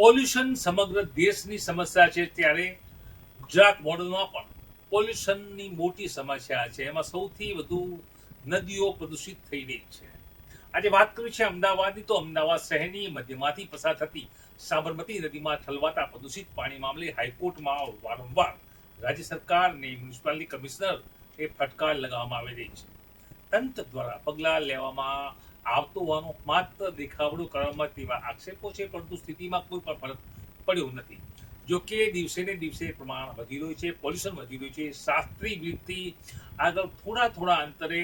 Pollution સમગ્ર દેશની સમસ્યા છે ત્યારે ગુજરાત મોડલમાં પણ પોલ્યુશનની મોટી સમસ્યા છે. એમાં સૌથી વધુ નદીઓ પ્રદૂષિત થઈ રહી છે. આજે વાત કરી છે અમદાવાદની, તો અમદાવાદ શહેરની મધ્યમાંથી પસાર થતી સાબરમતી નદીમાં ઠલવાતા પ્રદૂષિત પાણી મામલે હાઈકોર્ટમાં વારંવાર રાજ્ય સરકારને મ્યુનિસિપાલિટી કમિશનર એ ફટકાર લગાવવામાં આવી રહી છે. તંત્ર દ્વારા પગલાં લેવામાં આવતો હોવાનું માત્ર દેખાવડો કરવામાં તેવા આક્ષેપો છે, પરંતુ સ્થિતિમાં કોઈ પણ ફરક પડ્યો નથી. જો કે દિવસે ને દિવસે પ્રમાણ વધી રહ્યું છે પોલ્યુશન વધી રહ્યું છે શાસ્ત્રીય રીતથી આગળ થોડા થોડા અંતરે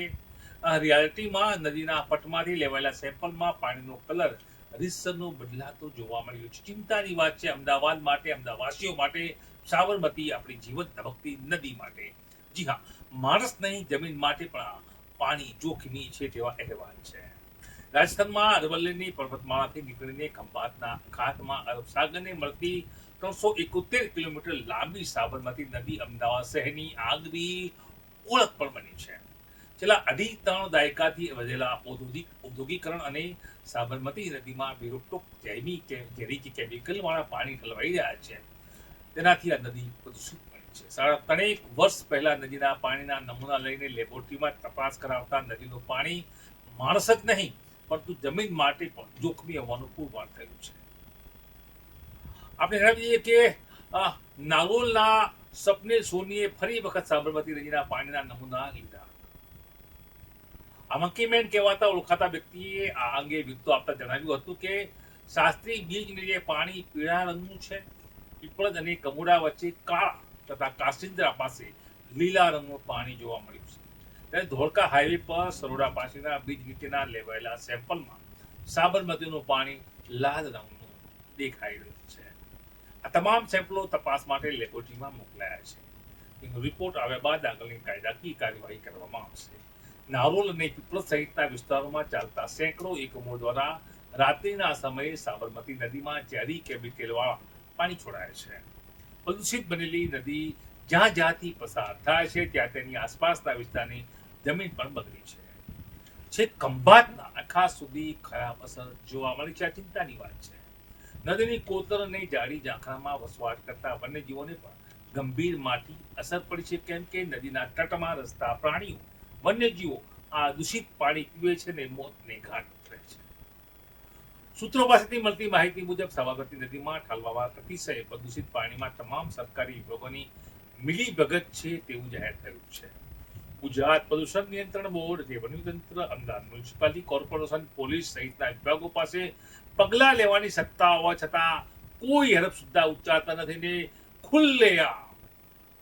રિયાલિટીમાં નદીના પટમાંથી લેવાયેલા સેમ્પલમાં પાણીનો કલર રીતસરનો બદલાતો જોવા મળ્યો છે. ચિંતાની વાત છે, અમદાવાદ માટે અમદાવાસીઓ માટે, સાબરમતી આપણી જીવન ધબકતી નદી માટે. જી હા, માણસ નહીં, જમીન માટે પણ પાણી જોખમી છે તેવા અહેવાલ છે. રાજસ્થાનમાં અરવલ્લીની પર્વતમાળાથી નીકળીને ખંભાતના ખાતમાં અરબ સાગરને મળતી ત્રણસો એકોતેર કિલોમીટર લાંબી સાબરમતી નદી અમદાવાદ શહેરની આગવી ઓળખ પણ બની છે. છેલ્લા અઢી ત્રણ દાયકાથી વધેલા ઔદ્યોગિક ઔદ્યોગિકરણ અને સાબરમતી નદીમાં બેરોકટોક જૈમી ઝેરી કે કેમિકલ વાળા પાણી ઠલવાઈ રહ્યા છે. તેનાથી આ નદી પ્રદૂષિત બની છે. સાડા ત્રણેક વર્ષ પહેલા નદીના પાણીના નમૂના લઈને લેબોરેટરીમાં તપાસ કરાવતા નદીનું પાણી માણસ જ નહીં પરંતુ જમીન માટે પણ જોખમી હોવાનું પુરવાર થયું છે. આપણે જણાવી દઈએ કે નાગોલના સપને સોનીએ ફરી વખત સાબરમતી નદીના પાણીના નમૂના લીધા. આ મંકીમેન કહેવાતા ઓળખાતા વ્યક્તિએ આ અંગે વિગતો આપતા જણાવ્યું હતું કે, શાસ્ત્રી બીજ જે પાણી પીળા રંગનું છે. પીપળદ અને કમોડા વચ્ચે કાળા તથા કાસિંદ્રા પાસે લીલા રંગનું પાણી જોવા મળ્યું છે. ધોળકા હાઈવે પર સરોડા પાસેના બીજ નીચેના લેવાયેલા સેમ્પલમાં સાબરમતીનું પાણી લાલ રંગનું દેખાઈ રહ્યું છે. આ તમામ સેમ્પલો તપાસ માટે લેબોરેટરીમાં મોકલાયા છે. તેનો રિપોર્ટ આવ્યા બાદ આગળની કાયદાકીય કાર્યવાહી કરવામાં આવશે. નારોલ અને પીપળસ સહિતના વિસ્તારોમાં ચાલતા સેંકડો એકમો દ્વારા રાત્રિના સમયે સાબરમતી નદીમાં ઝેરી કેમિકલવાળા પાણી છોડાય છે. પ્રદૂષિત બનેલી નદી જ્યાં જ્યાંથી પસાર થાય છે, ત્યાં તેની આસપાસના વિસ્તારની જમીન પણ બગડી છે. છેક ખંભાતના આખા સુધી ખરાબ અસર જોવા મળી છે. આ ચિંતાની વાત છે. નદીની કોતર અને જાડી ઝાંખરામાં વસવાટ કરતા વન્યજીવોને પણ ગંભીર માટી અસર પડી છે. કેમ કે નદીના તટમાં રસ્તા પ્રાણીઓ, વન્યજીવો આ દૂષિત પાણી પીવે છે ને મોતને ઘાટ ઉતરે છે. સૂત્રો પાસેથી મળતી માહિતી મુજબ સાબરમતી નદીમાં ઠાલવાવા અતિશય પ્રદૂષિત પાણીમાં તમામ સરકારી વિભાગોની મિલીભગત છે તેવું જાહેર થયું છે. ગુજરાત પ્રદૂષણ નિયંત્રણ બોર્ડ, રેવન્યુ તંત્ર, અમદાવાદ મ્યુનિસિપાલિટી કોર્પોરેશન, પોલીસ સહિતના વિભાગો પાસે પગલાં લેવાની સત્તા હોવા છતાં કોઈ હરફ સુદ્ધા ઉચ્ચારતા નથી ને ખુલ્લેઆમ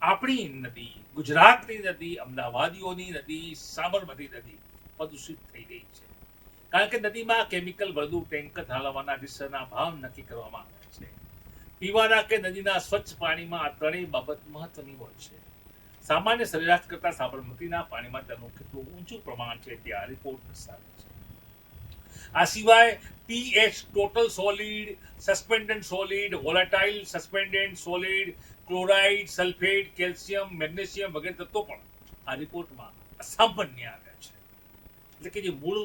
આપણી નદી, ગુજરાતની નદી, અમદાવાદીઓની નદી, સાબરમતી નદી પ્રદૂષિત થઈ ગઈ છે. કારણ કે નદીમાં કેમિકલ વધુ ટેન્કર ઠાલવવાના રિસરના ભાવ નક્કી કરવામાં આવ્યા છે. પીવાના કે નદીના સ્વચ્છ પાણીમાં આ ત્રણેય બાબત મહત્વની હોય છે. સામાન્ય સરેરાશ કરતા સાબરમતીના પાણીમાં તેનું કેટલું ઊંચું પ્રમાણ છે તે આ રિપોર્ટ દર્શાવે છે. આ સિવાય pH total solid suspended solid, volatile suspended solid, chloride, sulphate, calcium, magnesium વગેરે તત્વો પણ આ રિપોર્ટમાં અસામાન્ય આવ્યા છે. એટલે કે જે મૂળ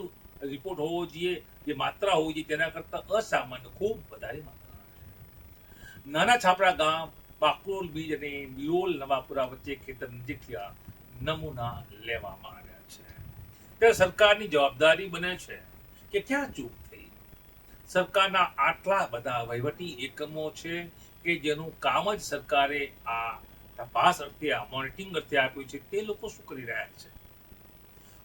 રિપોર્ટ હોવો જોઈએ, જે માત્રા હોવી જોઈએ, તેના કરતાં અસામાન્ય ખૂબ વધારે માત્રા નાના છાપરા ગામ બાકરોલ બીજ અને બિયોલ નવાપુરા વચ્ચે ખેતર નજીકથી નમૂના લેવામાં આવ્યા છે. ત્યારે સરકારની જવાબદારી બને છે કે ક્યાં ચૂક થઈ. સરકારના આટલા બધા વહીવટી એકમો છે કે જેનું કામ જ સરકારે આ તપાસ અર્થે, આ મોનિટરિંગ અર્થે આપ્યું છે, તે લોકો શું કરી રહ્યા છે?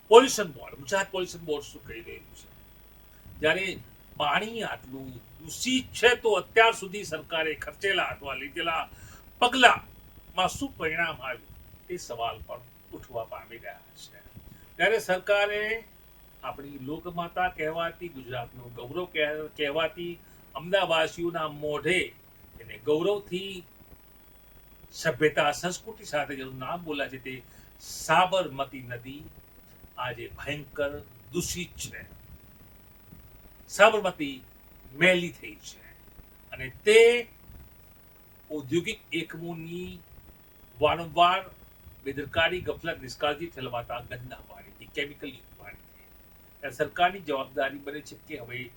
Pollution board, Gujarat pollution board શું કરી રહ્યું છે? જ્યારે પાણી આટલું દૂષિત છે તો અત્યાર સુધી સરકારે ખર્ચેલા અથવા લીધેલા પગલામાં શું પરિણામ આવ્યું? તે સવાલ પણ ઉઠવા પામી રહ્યા છે. ત્યારે સરકારે આપણી લોકમાતા કહેવાતી, ગુજરાતનું ગૌરવ કહે- કહેવાતી અમદાવાસીઓના મોઢે એને ગૌરવથી સભ્યતા, સંસ્કૃતિ સાથે જેનું નામ બોલાય છે તે સાબરમતી નદી આજે ભયંકર દૂષિત છે. સાબરમતી મેલી થઈ છે. અને તે ઔદ્યોગિક એકમોની વારંવાર બેદરકારી, ગફલત, નિષ્કાળજી ઠલવાતા ગંદા પાણીથી કેમિકલ સરકારની જવાબદારી બને છે કે હવે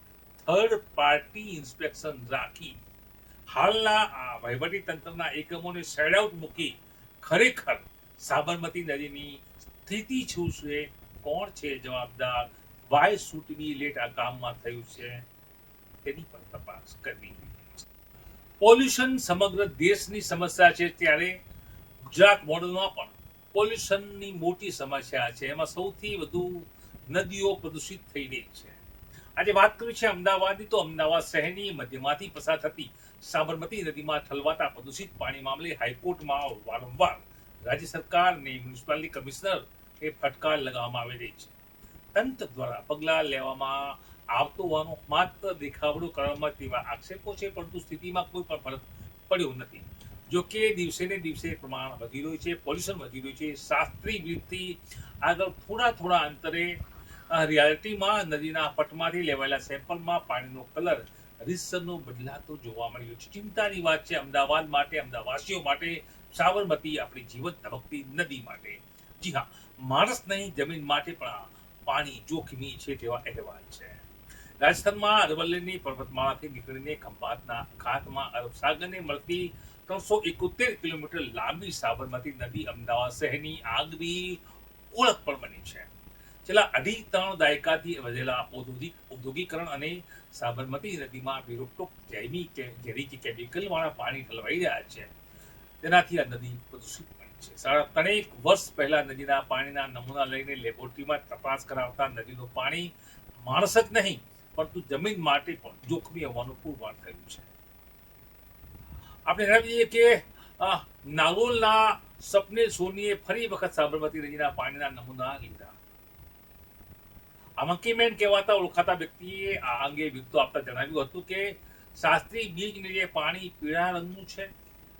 થર્ડ પાર્ટી ઇન્સ્પેક્શન રાખી હાલના આ વહીવટી તંત્રના એકમોને શેડ આઉટ મૂકી ખરેખર સાબરમતી નદીની સ્થિતિ શું છે? કોણ છે જવાબદાર? વાય સૂટની લેટ આ કામમાં થયું છે, તેની પણ તપાસ કરવી પોલ્યુશન સમગ્ર દેશની સમસ્યા છે ત્યારે ગુજરાત મોડલમાં પણ પોલ્યુશનની મોટી સમસ્યા છે. એમાં સૌથી વધુ નદીઓ પ્રદૂષિત થઈ રહી છે. આજે વાત કરી છે અમદાવાદની, તો અમદાવાદ શહેરની મધ્યમાંથી પસાર થતી સાબરમતી નદીમાં ઠલવાતા પ્રદૂષિત પાણી મામલે હાઈકોર્ટમાં વારંવાર રાજ્ય સરકાર અને મ્યુનિસિપાલિટી કમિશનર એ ફટકાર લગાવવામાં આવી રહી છે. તંત્ર દ્વારા પગલાં લેવામાં આવતું હોવાનું માત્ર દેખાવડો કરવામાં તેવા આક્ષેપો છે, પરંતુ સ્થિતિમાં કોઈ પણ ફરક પડ્યો નથી. જો કે દિવસે ને દિવસે પ્રમાણ વધી રહ્યું છે, પોલ્યુશન વધી રહ્યું છે શાસ્ત્રીય રીતથી આગળ થોડા થોડા અંતરે રિયાલિટીમાં નદીના પટમાંથી લેવાયેલા સેમ્પલમાં પાણીનો કલર, રીતસરનો બદલાતો જોવા મળ્યો છે. ચિંતાની વાત છે, અમદાવાદ માટે અમદાવાસીઓ માટે, સાબરમતી આપણી જીવન ધબકતી નદી માટે. જી હા, માણસ નહીં, જમીન માટે પણ પાણી જોખમી છે તેવા અહેવાલ છે. રાજસ્થાનમાં અરવલ્લીની પર્વતમાળાથી નીકળીને ખંભાતના ખાતમાં અરબ સાગરને મળતી ત્રણસો એકોતેર કિલોમીટર લાંબી સાબરમતી નદી અમદાવાદ શહેરની આગવી ઓળખ પણ બની છે. છેલ્લા અઢી ત્રણ દાયકાથી વધેલા ઔદ્યોગિક ઔદ્યોગિકરણ અને સાબરમતી નદીમાં વિરોટોક જૈવી કે ઝેરી કે કેમિકલ વાળા પાણી ઠલવાઈ રહ્યા છે. તેનાથી આ નદી પ્રદૂષિત સાડા ત્રણેક વર્ષ પહેલા નદીના પાણીના નમૂના લઈને લેબોરેટરીમાં તપાસ કરાવતા નદીનું પાણી માણસ જ નહીં, પરંતુ જમીન માટે પણ જોખમી હોવાનું પુરવાર થયું છે. આપણે જણાવીએ કે નાગોલના સપને સોનીએ ફરી વખત સાબરમતી નદીના પાણીના નમૂના લીધા. આ મંકીમેન કહેવાતા ઓળખાતા વ્યક્તિએ આ અંગે વિગતો આપતા જણાવ્યું હતું કે, શાસ્ત્રી બીજ નીચે પાણી પીળા રંગનું છે.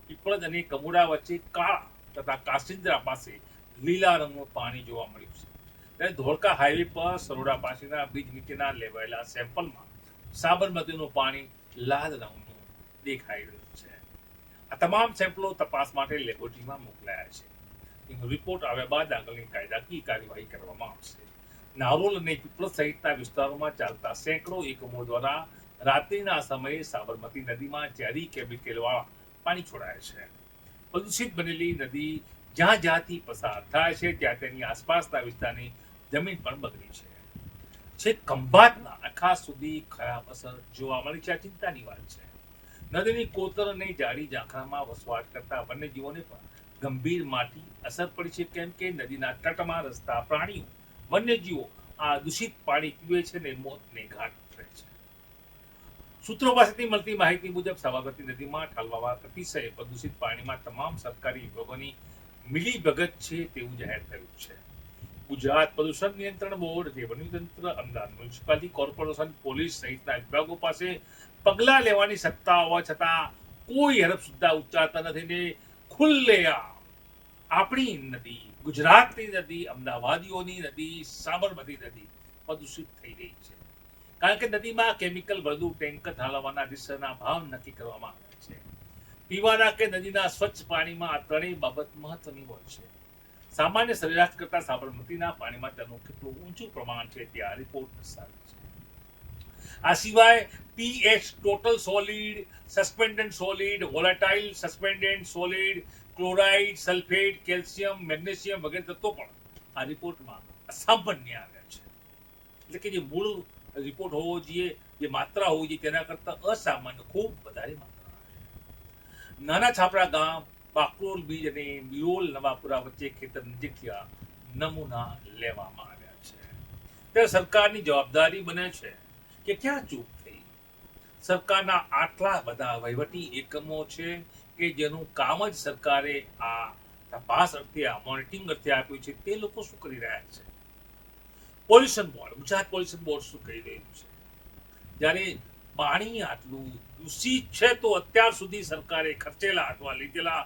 પીપળજ અને કમુડા વચ્ચે કાળા તથા કાસિંદ્રા પાસે લીલા રંગનું પાણી જોવા મળ્યું છે. ત્યારે ધોળકા હાઈવે પર સરોડા પાસેના બ્રિજ નીચેના લેવાયેલા સેમ્પલમાં સાબરમતીનું પાણી લાલ રંગનું દેખાઈ રહ્યું છે. આ તમામ સેમ્પલો તપાસ માટે લેબોરેટરીમાં મોકલાયા છે. એનો રિપોર્ટ આવ્યા બાદ આગળની કાયદાકીય કાર્યવાહી કરવામાં આવશે. નારોલ અને પીપળજ સહિતના વિસ્તારોમાં ચાલતા સેંકડો એકમો દ્વારા રાત્રિના સમયે સાબરમતી નદીમાં ઝેરી કેમિકલવાળા પાણી છોડાય છે. પ્રદૂષિત બનેલી નદી જ્યાં જ્યાંથી પસાર થાય છે, ત્યાં તેની આસપાસના વિસ્તારની જમીન પણ બગડી છે. છેક ખંભાતના આખા સુધી ખરાબ અસર જોવા મળી છે. આ ચિંતાની વાત છે. નદીની કોતર અને જાડી ઝાંખરામાં વસવાટ કરતા વન્યજીવોને પણ ગંભીર માટી અસર પડી છે. કેમ કે નદીના તટમાં રસ્તા પ્રાણીઓ વન્યજીવો આ દૂષિત પાણી પીવે છે ને મોતને ઘાટ સૂત્રો પાસેથી મળતી માહિતી મુજબ સાબરમતી નદીમાં ઠાલવામાં અતિશય પ્રદૂષિત પાણીમાં તમામ સરકારી વિભાગોની મિલી ભગત છે તેવું જાહેર થયું છે. ગુજરાત પ્રદૂષણ નિયંત્રણ બોર્ડ, રેવન્યુ તંત્ર, અમદાવાદ મ્યુનિસિપાલિટી કોર્પોરેશન, પોલીસ સહિતના વિભાગો પાસે પગલાં લેવાની સત્તા હોવા છતાં કોઈ હરફ સુદ્ધા ઉચ્ચારતા નથી ને ખુલ્લેઆમ આપણી નદી, ગુજરાતની નદી, અમદાવાદીઓની નદી, સાબરમતી નદી પ્રદૂષિત થઈ રહી છે. કારણ કે નદીમાં કેમિકલ વધુ ટેન્કર ઠાલવવાના રિસરના ભાવ નક્કી કરવામાં આવે છે. પીવાના કે નદીના સ્વચ્છ પાણીમાં આ ત્રણેય બાબત મહત્વની હોય છે. સામાન્ય સરેરાશ કરતા સાબરમતીના પાણીમાં તેનું કેટલું ઊંચું પ્રમાણ છે તે આ રિપોર્ટ દર્શાવે છે. આ સિવાય pH total solid suspended solid, volatile suspended solid, chloride, sulphate, calcium, magnesium વગેરે તત્વો પણ આ રિપોર્ટમાં અસામાન્ય આવ્યા છે. એટલે કે જે મૂળ રિપોર્ટ હોવો જોઈએ, જે માત્રા હોવી જોઈએ, તેના કરતાં અસામાન્ય, ખૂબ વધારે માત્રા. નાના છાપરા ગામ બાકરોલ બીજ અને મિયોલ નવાપુરા વચ્ચે ખેતર નજીકથી નમૂના લેવામાં આવ્યા છે. ત્યારે સરકારની જવાબદારી બને છે કે ક્યાં ચૂક થઈ. સરકારના આટલા બધા વહીવટી એકમો છે કે જેનું કામ જ સરકારે આ તપાસ અર્થે, આ મોનિટરિંગ અર્થે આપ્યું છે, તે લોકો શું કરી રહ્યા છે? Pollution board Gujarat pollution board શું કહી રહ્યું છે? જ્યારે પાણી આટલું દૂષિત છે, તો અત્યાર સુધી સરકારે ખર્ચેલા અથવા લીધેલા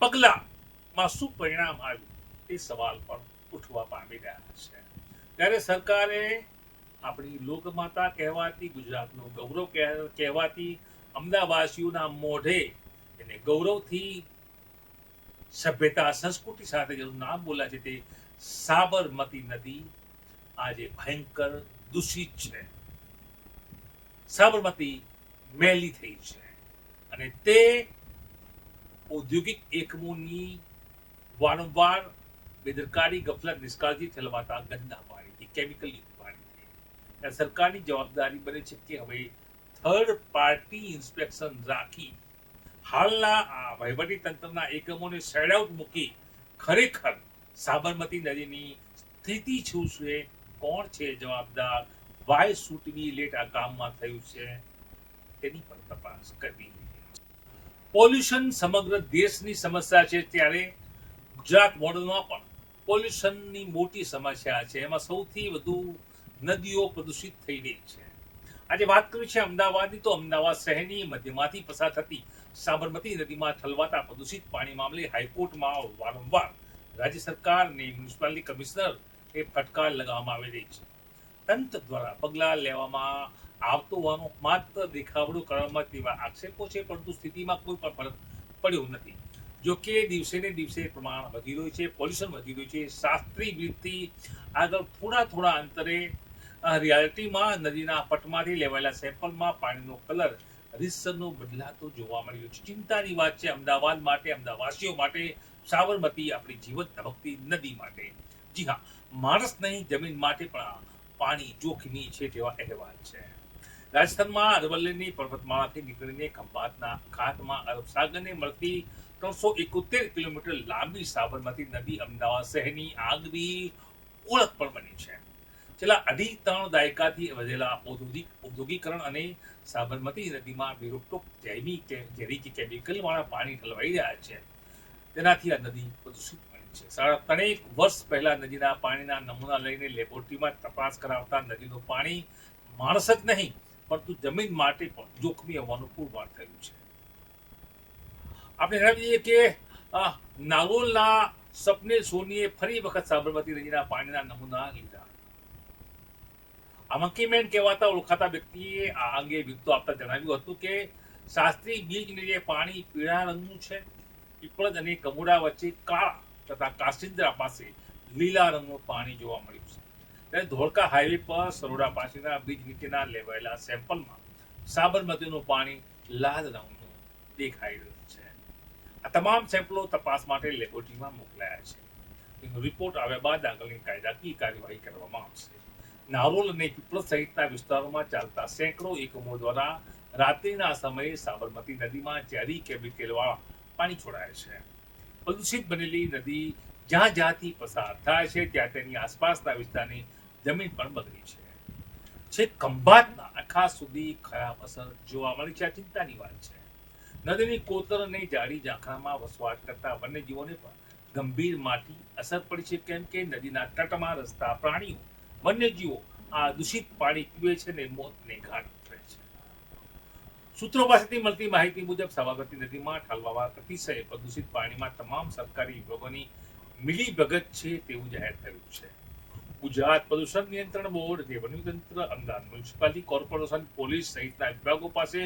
પગલામાં શું પરિણામ આવ્યું? તે સવાલ પણ ઉઠવા પામી રહ્યા છે. ત્યારે સરકારે આપણી લોકમાતા કહેવાતી, ગુજરાતનું ગૌરવ કહેવાતી અમદાવાસીઓના મોઢે એને ગૌરવથી સભ્યતા, સંસ્કૃતિ સાથે જેનું નામ બોલાય છે તે સાબરમતી નદી આજે ભયંકર દૂષિત છે. સાબરમતી મેલી થઈ છે. અને તે ઔદ્યોગિક એકમોની વારંવાર બેદરકારી, ગફલત, નિષ્કાળજી ઠલવાતા ગંદા પાણીથી કેમિકલ યુક્ત પાણીથી. સરકારની જવાબદારી બને છે કે હવે થર્ડ પાર્ટી ઇન્સ્પેક્શન રાખી હાલના આ વહીવટી તંત્રના એકમોને સેડ આઉટ મૂકી ખરેખર સાબરમતી નદીની સ્થિતિ શું છે કોણ છે જવાબદાર? વાય સુટવી લેટ આ કામમાં થયું છે? તેની પણ તપાસ કરવી પોલ્યુશન સમગ્ર દેશની સમસ્યા છે ત્યારે ગુજરાત મોડલમાં પણ પોલ્યુશનની મોટી સમસ્યા છે. એમાં સૌથી વધુ નદીઓ પ્રદૂષિત થઈ રહી છે. આજે વાત કરી છે અમદાવાદની, તો અમદાવાદ શહેરની મધ્યમાંથી પસાર થતી સાબરમતી નદીમાં ઠલવાતા પ્રદૂષિત પાણી મામલે હાઈકોર્ટમાં વારંવાર રાજ્ય સરકાર અને મ્યુનિસિપાલિટી કમિશનર એ ફટકાર લગાવવામાં આવી રહી છે. તંત્ર દ્વારા પગલાં લેવામાં આવતું હોવાનો માત્ર દેખાવડું કરવામાં તેવા આક્ષેપો છે, પરંતુ સ્થિતિમાં કોઈ પણ ફરક પડ્યો નથી. જો કે દિવસે ને દિવસે પ્રમાણ વધી રહ્યું છે, પોલ્યુશન વધી રહ્યું છે શાસ્ત્રીય રીતથી આગળ થોડા થોડા અંતરે રિયાલિટીમાં નદીના પટમાંથી લેવાયેલા સેમ્પલમાં પાણીનો કલર, રીતસરનો બદલાતો જોવા મળ્યો છે. ચિંતાની વાત છે, અમદાવાદ માટે, અમદાવાસીઓ માટે, સાબરમતી આપણી જીવન ધબકતી નદી માટે. જી હા માણસ નહીં જમીન માટે પણ પાણી જોખમી છે તેવા અહેવાલ છે. રાજસ્થાનમાં અરવલ્લીની પર્વતમાળાથી નીકળીને ખંભાતના ખાતમાં અરબ મળતી ત્રણસો એકોતેર કિલોમીટર લાંબી સાબરમતી નદી અમદાવાદ શહેરની આગવી ઓળખ પણ બની છે. છેલ્લા અઢી ત્રણ દાયકાથી વધેલા ઔદ્યોગિક ઔદ્યોગિકરણ અને સાબરમતી નદીમાં બેરોકટોક જૈવિક કે ઝેરી કે કેમિકલ વાળા પાણી ઠલવાઈ રહ્યા છે. તેનાથી આ નદી પ્રદૂષિત સાડા ત્રણેક વર્ષ પહેલા નદીના પાણીના નમૂના લઈને લેબોરેટરીમાં તપાસ કરાવતા નદીનું પાણી માણસ જ નહીં પરંતુ જમીન માટે પણ જોખમી હોવાનું પુરવાર થયું છે. આપણે જણાવી દઈએ કે આ, નાગોલના સપને સોનીએ ફરી વખત સાબરમતી નદીના પાણીના નમૂના લીધા. આ મંકીમેન કહેવાતા ઓળખાતા વ્યક્તિએ આ અંગે વિગતો આપતા જણાવ્યું હતું કે શાસ્ત્રી બીજને જે પાણી પીળા રંગનું છે. પીપળજ અને કમુડા વચ્ચે કાળા તથા કાસિન્દ્રા પાસે લીલા રંગનું પાણી જોવા મળ્યું છે. ત્યારે ધોળકા હાઈવે પર સરોડા પાસેના બ્રિજ નીચેના લેવાયેલા સેમ્પલમાં સાબરમતીનું પાણી લાલ રંગનું દેખાઈ રહ્યું છે. આ તમામ સેમ્પલો તપાસ માટે લેબોરેટરીમાં મોકલાયા છે. તેનો રિપોર્ટ આવ્યા બાદ આગળની કાયદાકીય કાર્યવાહી કરવામાં આવશે. નારોલ અને પીપળજ સહિતના વિસ્તારોમાં ચાલતા સેંકડો એકમો દ્વારા રાત્રિના સમયે સાબરમતી નદીમાં ઝેરી કેમિકલવાળા પાણી છોડાય છે. પ્રદૂષિત બનેલી નદી જ્યાં જ્યાંથી પસાર થાય છે, ત્યાં તેની આસપાસના વિસ્તારની જમીન પણ બગડી છે. છેક ખંભાતના આખા સુધી ખરાબ અસર જોવા મળી છે. આ ચિંતાની વાત છે. નદીની કોતર અને જાડી ઝાંખરામાં વસવાટ કરતા વન્યજીવોને પણ ગંભીર માટી અસર પડી છે. કેમ કે નદીના તટમાં રસ્તા પ્રાણીઓ, વન્યજીવો આ દૂષિત પાણી પીવે છે ને મોતને ઘાટ ઉતરે છે. સૂત્રો પાસેથી મળતી માહિતી મુજબ સાબરમતી નદીમાં ઠાલવામાં અતિશય પ્રદૂષિત પાણીમાં તમામ સરકારી વિભાગોની મિલીભગત છે તેવું જાહેર થયું છે. ગુજરાત પ્રદૂષણ નિયંત્રણ બોર્ડ, રેવન્યુ તંત્ર, અમદાવાદ મ્યુનિસિપાલિટી કોર્પોરેશન, પોલીસ સહિતના વિભાગો પાસે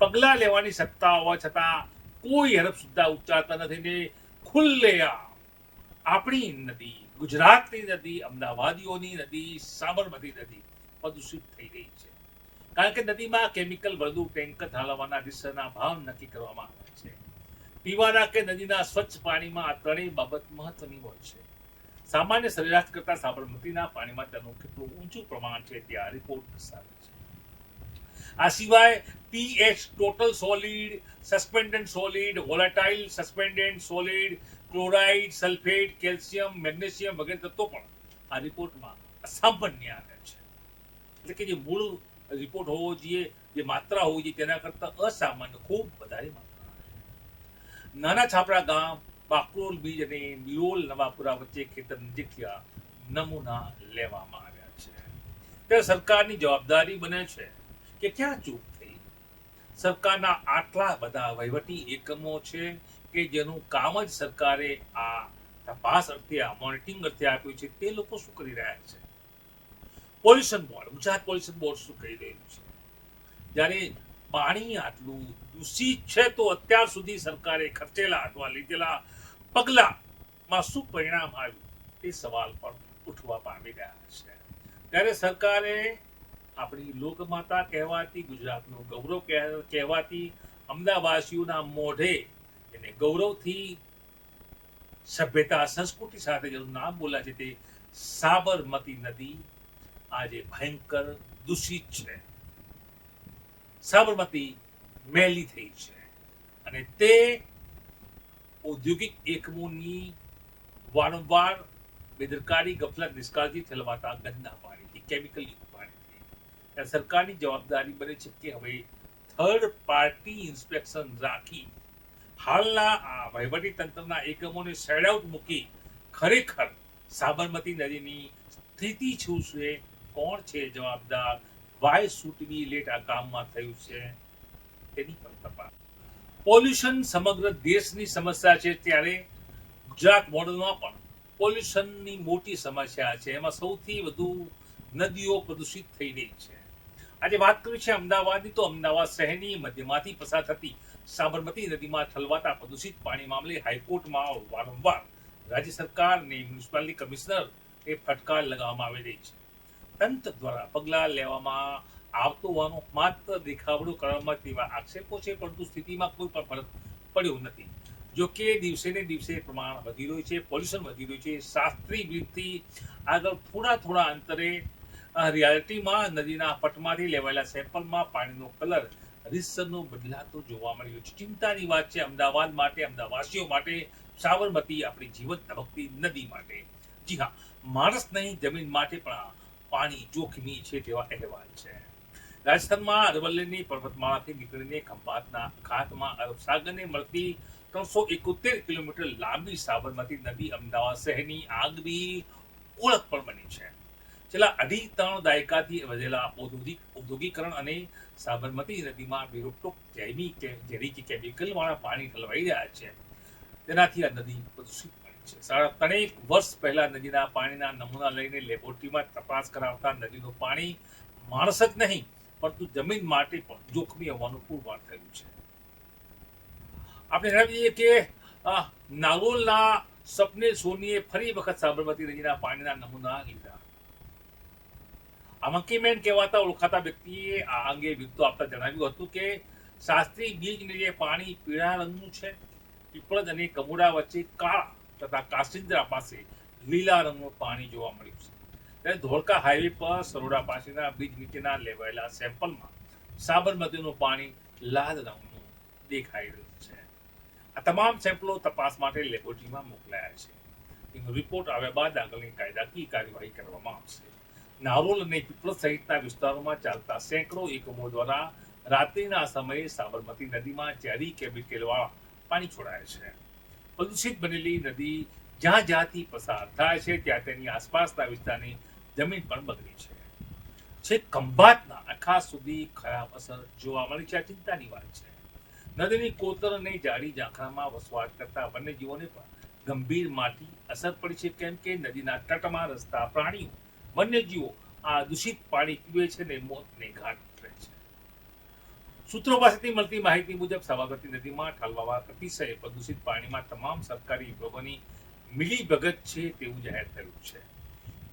પગલાં લેવાની સત્તા હોવા છતાં કોઈ હરફ સુદ્ધા ઉચ્ચારતા નથી ને ખુલ્લેઆમ આપણી નદી, ગુજરાતની નદી, અમદાવાદીઓની નદી, સાબરમતી નદી પ્રદૂષિત થઈ રહી છે. કારણ કે નદીમાં કેમિકલ વધુ ટેન્કર ઠાલવવાના રિસરના ભાવ નક્કી કરવામાં આવે છે. પીવાના કે નદીના સ્વચ્છ પાણીમાં આ ત્રણેય બાબત મહત્વની હોય છે. સામાન્ય સરેરાશ કરતા સાબરમતીના પાણીમાં તેનું કેટલું ઊંચું પ્રમાણ છે તે આ રિપોર્ટ દર્શાવે છે. આ સિવાય pH total solid suspended solid, volatile suspended solid, chloride, sulphate, calcium, magnesium વગેરે તત્વો પણ આ રિપોર્ટમાં અસામાન્ય આવે છે. એટલે કે જે મૂળ રિપોર્ટ હોવો જોઈએ, જે માત્રા હોવી જોઈએ, તેના કરતાં અસામાન્ય, ખૂબ વધારે માત્રા નાના છાપરા ગામ, બાકરોલ બીજ અને નિરોલ નવાપુરા વચ્ચે ખેતર નજીકથી આ નમૂના લેવામાં આવ્યા છે. ત્યારે સરકારની જવાબદારી બને છે કે ક્યાં ચૂક થઈ. સરકારના આટલા બધા વહીવટી એકમો છે કે જેનું કામ જ સરકારે આ તપાસ અર્થે, આ મોનિટરિંગ અર્થે આપ્યું છે, તે લોકો શું કરી રહ્યા છે? Pollution board Gujarat pollution board શું કહી રહ્યું છે? જ્યારે પાણી આટલું દૂષિત છે, તો અત્યાર સુધી સરકારે ખર્ચેલા અથવા લીધેલા પગલામાં શું પરિણામ આવ્યું? એ સવાલ પણ ઉઠવા પામી રહ્યા છે. ત્યારે સરકારે આપણી લોકમાતા કહેવાતી, ગુજરાતનું ગૌરવ કહેવાતી અમદાવાસીઓના મોઢે એને ગૌરવથી સભ્યતા, સંસ્કૃતિ સાથે જેનું નામ બોલા છે તે સાબરમતી નદી આજે ભયંકર દૂષિત છે. સાબરમતી મેલી થઈ છે. અને તે ઔદ્યોગિક એકમોની વારંવાર બેદરકારી, ગફલત, નિષ્કાળજી ઠલવાતા ગંદા પાણીથી કેમિકલ યુક્ત પાણીથી સરકારની જવાબદારી બને છે કે હવે થર્ડ પાર્ટી ઇન્સ્પેક્શન રાખી હાલના આ વહીવટી તંત્રના એકમોને શેડ આઉટ મૂકી ખરેખર સાબરમતી નદીની સ્થિતિ શું છે? કોણ છે જવાબદાર? વાય સુટવી લેટ આ કામમાં થયું છે? તેની પણ તપાસ. પોલ્યુશન સમગ્ર દેશની સમસ્યા છે ત્યારે ગુજરાત મોડલમાં પણ પોલ્યુશનની મોટી સમસ્યા છે. એમાં સૌથી વધુ નદીઓ પ્રદૂષિત થઈ રહી છે. આજે વાત કરી છે અમદાવાદની તો અમદાવાદ શહેરની મધ્યમાંથી પસાર થતી સાબરમતી નદીમાં ઠલવાતા પ્રદૂષિત પાણી મામલે હાઈકોર્ટમાં વારંવાર રાજ્ય સરકાર અને મ્યુનિસિપાલિટી કમિશનર એ ફટકાર લગાવવામાં આવી રહી છે. તંત્ર દ્વારા પગલાં લેવામાં આવતું હોવાનો માત્ર દેખાવડો કરવામાં તેવા આક્ષેપો છે, પરંતુ સ્થિતિમાં કોઈ પણ ફરક પડ્યો નથી. જો કે દિવસે ને દિવસે પ્રમાણ વધી રહ્યું છે, પોલ્યુશન વધી રહ્યું છે, શાસ્ત્રી રીતથી આગળ થોડા થોડા અંતરે રિયાલિટીમાં નદીના પટમાંથી લેવાયેલા સેમ્પલમાં પાણીનો કલર, રીતસરનો બદલાતો જોવા મળ્યો છે. ચિંતાની વાત છે, અમદાવાદ માટે અમદાવાસીઓ માટે, સાબરમતી આપણી જીવન ધબકતી નદી માટે. જી હા, માણસ નહીં, જમીન માટે પણ પાણી જોખમી છે તેવા અહેવાલ છે. રાજસ્થાનમાં અરવલ્લીની પર્વતમાળાથી નીકળીને ખંભાતના ખાતમાં અરબ સાગરને મળતી ત્રણસો એકોતેર કિલોમીટર લાંબી સાબરમતી નદી અમદાવાદ શહેરની આગવી ઓળખ પણ બની છે. છેલ્લા અઢી ત્રણ દાયકાથી વધેલા ઔદ્યોગિક ઔદ્યોગિકરણ અને સાબરમતી નદીમાં બેરોકટોક જૈવિક કે ઝેરી કે કેમિકલ વાળા પાણી ઠલવાઈ રહ્યા છે. તેનાથી આ નદી પ્રદૂષિત સાડા ત્રણેક વર્ષ પહેલા નદીના પાણીના નમૂના લઈને લેબોરેટરીમાં તપાસ કરાવતા નદીનું પાણી માણસ જ નહીં, પરંતુ જમીન માટે પણ જોખમી હોવાનું પુરવાર થયું છે. આપણે જણાવીએ કે નાગોલના સપને સોનીએ ફરી વખત સાબરમતી નદીના પાણીના નમૂના લીધા. આ મંકીમેન કહેવાતા ઓળખાતા વ્યક્તિએ આ અંગે વિગતો આપતા જણાવ્યું હતું કે, શાસ્ત્રી બીજને જે પાણી પીળા રંગનું છે પીપળજ અને કમુડા વચ્ચે કાળા તથા કાસિન્દ્રા પાસે લીલા રંગનું પાણી જોવા મળ્યું છે. ત્યારે ધોળકા હાઈવે પર સરોડા પાસેના બ્રિજ નીચેના લેવાયેલા સેમ્પલમાં સાબરમતીનું પાણી લાલ રંગનું દેખાઈ રહ્યું છે. આ તમામ સેમ્પલો તપાસ માટે લેબોરેટરીમાં મોકલાયા છે. તેનો રિપોર્ટ આવ્યા બાદ આગળની કાયદાકીય કાર્યવાહી કરવામાં આવશે. નારોલ અને પીપળજ સહિતના વિસ્તારોમાં ચાલતા સેંકડો એકમો દ્વારા રાત્રિના સમયે સાબરમતી નદીમાં ઝેરી કેમિકલવાળા પાણી છોડાય છે. પ્રદૂષિત બનેલી નદી જ્યાં જ્યાંથી પસાર થાય છે, ત્યાં તેની આસપાસના વિસ્તારની જમીન પણ બગડી છે. છેક ખંભાતના આખા સુધી ખરાબ અસર જોવા મળી છે, આ ચિંતાની વાત છે. નદીની કોતર અને જાડી ઝાંખરામાં વસવાટ કરતા વન્યજીવોને પણ ગંભીર માટી અસર પડી છે, કેમ કે નદીના તટમાં રસ્તા પ્રાણીઓ વન્યજીવો આ દૂષિત પાણી પીવે છે ને મોતને ઘાટ સૂત્રો પાસેથી મળતી માહિતી મુજબ સાબરમતી નદીમાં ઠાલવાવા અતિશય પ્રદૂષિત પાણીમાં તમામ સરકારી વિભાગોની મિલી ભગત છે તેવું જાહેર થયું છે.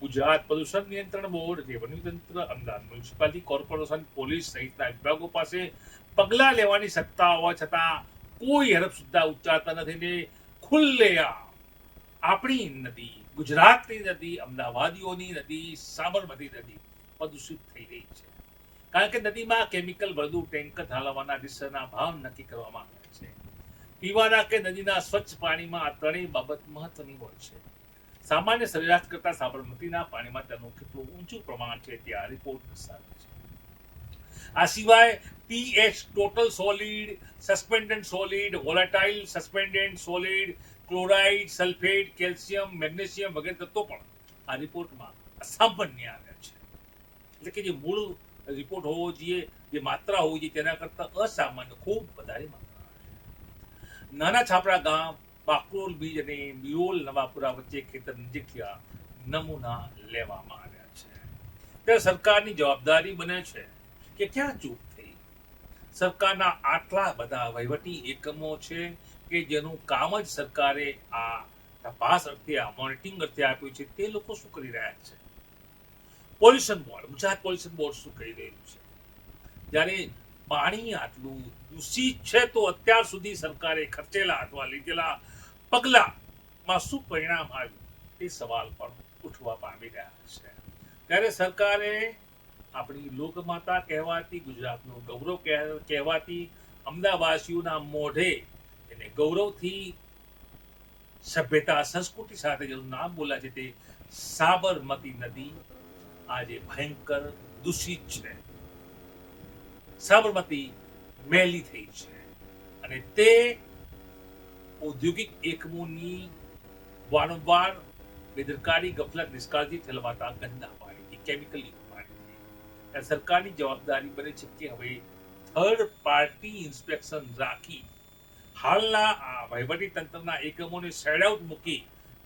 ગુજરાત પ્રદૂષણ નિયંત્રણ બોર્ડ, રેવન્યુ તંત્ર, અમદાવાદ મ્યુનિસિપાલિટી કોર્પોરેશન, પોલીસ સહિતના વિભાગો પાસે પગલાં લેવાની સત્તા હોવા છતાં કોઈ હરફ સુદ્ધા ઉચ્ચારતા નથી ને ખુલ્લેઆમ આપણી નદી, ગુજરાતની નદી, અમદાવાદીઓની નદી, સાબરમતી નદી પ્રદૂષિત થઈ રહી છે. કારણ કે નદીમાં કેમિકલ વધુ ટેન્કર ઠાલવવાના રિસરના ભાવ નક્કી કરવામાં આવે છે. પીવાના કે નદીના સ્વચ્છ પાણીમાં આ ત્રણેય બાબત મહત્વની હોય છે. સામાન્ય સરેરાશ કરતા સાબરમતીના પાણીમાં તેનું કેટલું ઊંચું પ્રમાણ છે તે આ રિપોર્ટ દર્શાવે છે. આ સિવાય pH total solid suspended solid volatile suspended solid chloride sulphate calcium magnesium વગેરે તત્વો પણ આ રિપોર્ટમાં અસામાન્ય આવ્યા છે. એટલે કે જે મૂળ રિપોર્ટ હોવો જોઈએ, જે માત્રા હોવી જોઈએ, તેના કરતાં અસામાન્ય, ખૂબ વધારે નાના છાપરા ગામ, બાકરોલ બીજ અને મિયોલ નવાપુરા વચ્ચે ખેતર નજીકથી નમૂના લેવામાં આવ્યા છે. ત્યારે સરકારની જવાબદારી બને છે કે ક્યાં ચૂક થઈ. સરકારના આટલા બધા વહીવટી એકમો છે કે જેનું કામ જ સરકારે આ તપાસ અર્થે, આ મોનિટરિંગ અર્થે આપ્યું છે, તે લોકો શું કરી રહ્યા છે? Pollution board Gujarat pollution board શું કહી રહ્યું છે? જ્યારે પાણી આટલું દૂષિત છે, તો અત્યાર સુધી સરકારે ખર્ચેલા અથવા લીધેલા પગલામાં શું પરિણામ આવ્યું? એ સવાલ પણ ઉઠવા પામી રહ્યા છે. ત્યારે સરકારે આપણી લોકમાતા કહેવાતી, ગુજરાતનું ગૌરવ કહેવાતી અમદાવાસીઓના મોઢે એને ગૌરવથી સભ્યતા, સંસ્કૃતિ સાથે જેનું નામ બોલા છે તે સાબરમતી નદી આજે ભયંકર દૂષિત છે. સાબરમતી મેલી થઈ છે. અને તે ઔદ્યોગિક એકમોની વારંવાર બેદરકારી, ગફલત, નિષ્કાળજી ઠલવાતા ગંદા પાણીથી કેમિકલ સરકારની જવાબદારી બને છે કે હવે થર્ડ પાર્ટી ઇન્સ્પેક્શન રાખી હાલના આ વહીવટી તંત્રના એકમોને શેડ આઉટ મૂકી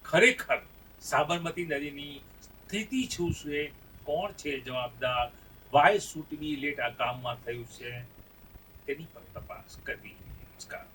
ખરેખર સાબરમતી નદીની સ્થિતિ શું છે? કોણ છે જવાબદાર? વાય સૂટની લેટ આ કામમાં થયું છે? તેની પણ તપાસ કરવી. જોઈએ નમસ્કાર.